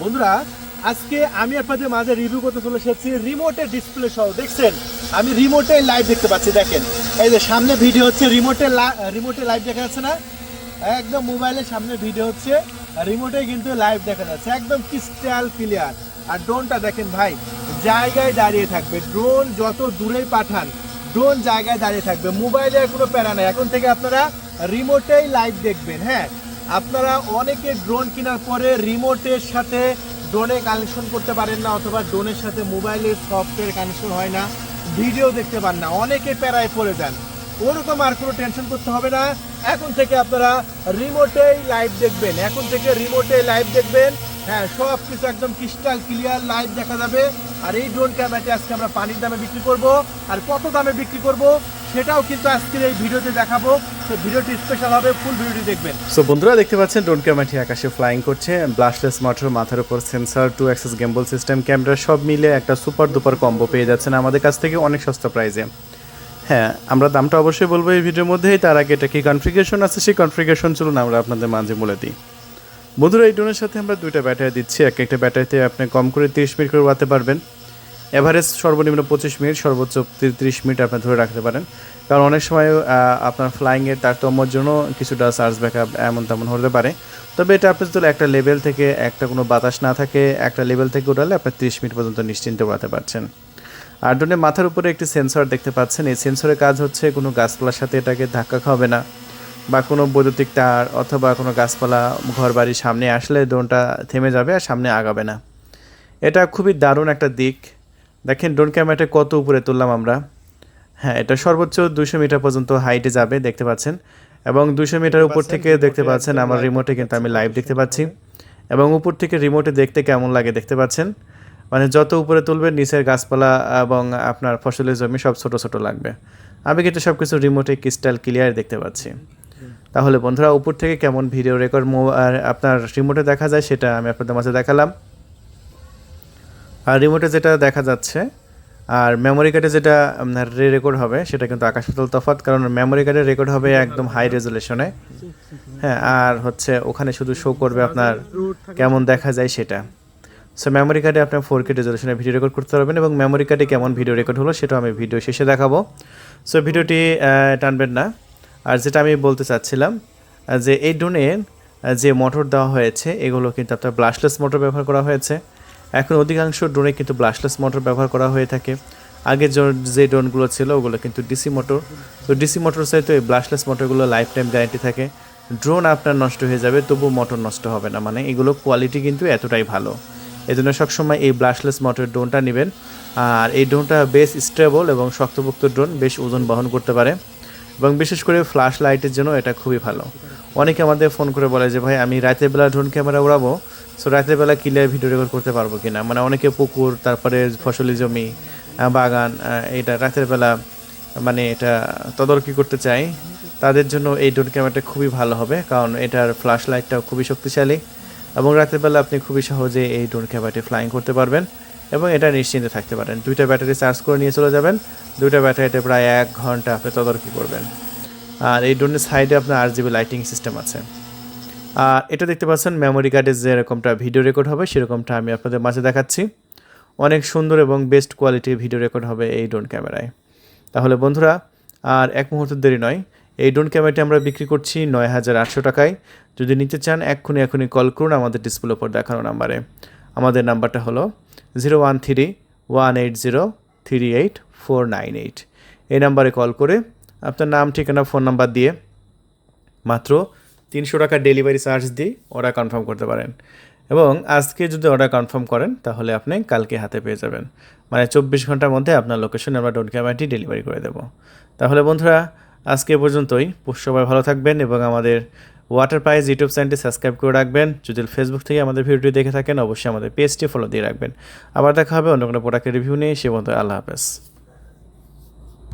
বন্ধুরা, আজকে আমি আপনাদের মাঝে রিভিউ করতে চলে এসেছি রিমোটের ডিসপ্লে সহ। দেখছেন? আমি রিমোটে লাইভ দেখতে পাচ্ছি, দেখেন। এই যে সামনে ভিডিও হচ্ছে রিমোটে রিমোটে লাইভ দেখা যাচ্ছে না? একদম মোবাইলের সামনে ভিডিও হচ্ছে রিমোটে কিন্তু লাইভ দেখা যাচ্ছে। একদম ক্রিস্টাল ক্লিয়ার আর ড্রোনটা দেখেন ভাই, জায়গায় দাঁড়িয়ে থাকবে। ড্রোন যত দূরেই পাঠান ড্রোন জায়গায় দাঁড়িয়ে থাকবে। মোবাইলে কোনো প্যারা নাই। এখন থেকে আপনারা রিমোটেই লাইভ দেখবেন হ্যাঁ? আপনারা অনেকে ড্রোন কেনার পরে রিমোটের সাথে ড্রোনে কানেকশন করতে পারেন না অথবা ড্রোনের সাথে মোবাইলের সফটওয়্যার কানেকশন হয় না। ভিডিও দেখতে পান না। অনেকে প্যারায় পড়ে যান। ওরকম আর কোনো টেনশন করতে হবে না। এখন থেকে আপনারা রিমোটেই লাইভ দেখবেন। এখন থেকে রিমোটে লাইভ দেখবেন। হ্যাঁ সব কিছু একদম ক্রিস্টাল ক্লিয়ার লাইভ দেখা যাবে। আর এই ড্রোন ক্যামেরাটি আজকে আমরা পানির দামে বিক্রি করব। আর কত দামে বিক্রি করব, সেটাও কিন্তু আজকের এই ভিডিওতে দেখাবো। তো ভিডিওটি স্পেশাল হবে ফুল ভিডিওটি দেখবেন। সো বন্ধুরা, দেখতে পাচ্ছেন ড্রোন ক্যামেরাটি আকাশে ফ্লাইং করছে। ব্লাস্টলেস মোটর মাথার উপর sensor to access gimbal system camera সব মিলে একটা সুপার দুপার কম্বো পেয়ে যাচ্ছেন আমাদের কাছ থেকে অনেক সস্তা প্রাইসে হ্যাঁ আমরা দামটা অবশ্যই বলব এই ভিডিওর মধ্যেই। তার আগে এটা কি কনফিগারেশন আছে, সেই কনফিগারেশন চলুন আমরা আপনাদের মাঝে বলে দিই। বন্ধুরা, এই ড্রোনের সাথে আমরা দুইটা ব্যাটারি দিচ্ছি। এক একটা ব্যাটারিতে আপনি কম করে তিরিশ মিনিট করে উড়াতে পারবেন। এভারেজ সর্বনিম্ন পঁচিশ মিনিট, সর্বোচ্চ তিরিশ মিনিট আপনি ধরে রাখতে পারেন। কারণ অনেক সময় আপনার ফ্লাইংয়ের তারতম্যর জন্য কিছুটা চার্জ ব্যাকআপ এমন তেমন হতে পারে। তবে এটা আপনি যদি একটা লেভেল থেকে একটা কোনো বাতাস না থাকে, একটা লেভেল থেকে উড়ালে আপনি তিরিশ মিনিট পর্যন্ত নিশ্চিন্তে উড়াতে পারছেন। আর ড্রোনের মাথার উপরে একটি সেন্সর দেখতে পাচ্ছেন। এই সেন্সরের কাজ হচ্ছে কোনো গাছপালার সাথে এটাকে ধাক্কা খাবে না বা কোনো বৈদ্যুতিক তার অথবা কোনো গাছপালা ঘর বাড়ির সামনে আসলে ড্রোনটা থেমে যাবে আর সামনে আগাবে না। এটা খুবই দারুণ একটা দিক। দেখেন ড্রোন ক্যামেরাটা কত উপরে তুললাম আমরা। হ্যাঁ এটা সর্বোচ্চ দুশো মিটার পর্যন্ত হাইটে যাবে দেখতে পাচ্ছেন। এবং দুশো মিটার উপর থেকে দেখতে পাচ্ছেন আমার রিমোটে কিন্তু আমি লাইভ দেখতে পাচ্ছি। এবং উপর থেকে রিমোটে দেখতে কেমন লাগে দেখতে পাচ্ছেন। মানে যত উপরে তুলবেন নিচের গাছপালা এবং আপনার ফসলের জমি সব ছোট ছোট লাগবে। আমি কিন্তু সব কিছু রিমোটে ক্রিস্টাল ক্লিয়ার দেখতে পাচ্ছি। তাহলে বন্ধুরা উপর থেকে কেমন ভিডিও রেকর্ড আপনার রিমোটে দেখা যায় সেটা আমি আপনাদের মাঝে দেখালাম। আর রিমোটে যেটা দেখা যাচ্ছে আর মেমোরি কার্ডে যেটা আপনার রে রেকর্ড হবে সেটা কিন্তু আকাশ পাতাল তফাৎ কারণ মেমোরি কার্ডে রেকর্ড হবে একদম হাই রেজুলেশনে হ্যাঁ আর হচ্ছে ওখানে শুধু শো করবে আপনার কেমন দেখা যায় সেটা। সো মেমোরি কার্ডে আপনার ফোর কে রেজলিউশনে ভিডিও রেকর্ড করতে পারবেন এবং মেমোরি কার্ডে কেমন ভিডিও রেকর্ড হলো সেটাও আমি ভিডিও শেষে দেখাবো। সো ভিডিওটি টানবেন না। আর যেটা আমি বলতে চাচ্ছিলাম যে এই ড্রোনের যে মোটর দেওয়া হয়েছে, এগুলো কিন্তু আপনার ব্লাস্টলেস মোটর ব্যবহার করা হয়েছে। এখন অধিকাংশ ড্রোনে কিন্তু ব্লাশলেস মোটর ব্যবহার করা হয়ে থাকে। আগে যে- ড্রোনগুলো ছিল, ওগুলো কিন্তু ডিসি মোটর তো ডিসি মোটর চাইতে এই ব্লাস্টলেস মোটরগুলো লাইফ টাইম গ্যারান্টি থাকে। ড্রোন আপনার নষ্ট হয়ে যাবে তবু মোটর নষ্ট হবে না। মানে এগুলো কোয়ালিটি কিন্তু এতটাই ভালো। এই জন্য সবসময় এই ব্লাশলেস মোটর ড্রোনটা নেবেন। আর এই ড্রোনটা বেশ স্টেবল এবং শক্তপোক্ত ড্রোন, বেশ ওজন বহন করতে পারে। এবং বিশেষ করে ফ্ল্যাশ লাইটের জন্য এটা খুবই ভালো। অনেকে আমাদের ফোন করে বলে যে, ভাই, আমি রাতের বেলা ড্রোন ক্যামেরা উড়াবো সো রাতের বেলা ক্লিয়ার ভিডিও রেকর্ড করতে পারব কিনা? মানে অনেকে পুকুর, তারপরে ফসলি জমি বাগান এটা রাতের বেলা মানে এটা তদারকি করতে চাই। তাদের জন্য এই ড্রোন ক্যামেরাটা খুবই ভালো হবে, কারণ এটার ফ্ল্যাশ লাইটটাও খুবই শক্তিশালী। এবং রাতের বেলা আপনি খুবই সহজে এই ড্রোন ক্যামেরাটি ফ্লাইং করতে পারবেন এবং এটা নিশ্চিন্তে থাকতে পারেন। দুইটা ব্যাটারি চার্জ করে নিয়ে চলে যাবেন। দুইটা ব্যাটারিতে প্রায় এক ঘণ্টা আপনি তদারকি করবেন। আর এই ড্রোনের সাইডে আপনার আর জিবি লাইটিং সিস্টেম আছে। আর এটা দেখতে পাচ্ছেন মেমোরি কার্ডে যেরকমটা ভিডিও রেকর্ড হবে, সেরকমটা আমি আপনাদের মাঝে দেখাচ্ছি। অনেক সুন্দর এবং বেস্ট কোয়ালিটির ভিডিও রেকর্ড হবে এই ড্রোন ক্যামেরায়। তাহলে বন্ধুরা, আর এক মুহূর্তের দেরি নয় এই ড্রোন ক্যামেরাটি আমরা বিক্রি করছি নয় হাজার আটশো টাকায়। যদি নিতে চান, এক্ষুনি এখনই কল করুন আমাদের ডিসপ্লে ওপর দেখানো নাম্বারে। আমাদের নাম্বারটা হলো zero one three one eight zero three eight four nine eight. এই নাম্বারে কল করে আপনার নাম, ঠিকানা, ফোন নাম্বার দিয়ে মাত্র তিনশো টাকা ডেলিভারি চার্জ দিয়ে অর্ডার কনফার্ম করতে পারেন। এবং আজকে যদি অর্ডার কনফার্ম করেন, তাহলে আপনি কালকে হাতে পেয়ে যাবেন। মানে চব্বিশ ঘণ্টার মধ্যে আপনার লোকেশনে আমরা ডোন ক্যামেরাটি ডেলিভারি করে দেবো। তাহলে বন্ধুরা আজকে পর্যন্তই। সবাই ভালো থাকবেন এবং আমাদের ওয়াটার প্রাইজ ইউটিউব চ্যানেলটি সাবস্ক্রাইব করে রাখবেন। যদি ফেসবুক থেকে আমাদের ভিডিওটি দেখে থাকেন, অবশ্যই আমাদের পেজটি ফলো দিয়ে রাখবেন। আবার দেখা হবে অন্য কোনো প্রোডাক্টের রিভিউ নিয়ে। সে বন্ধু আল্লাহ হাফেজ।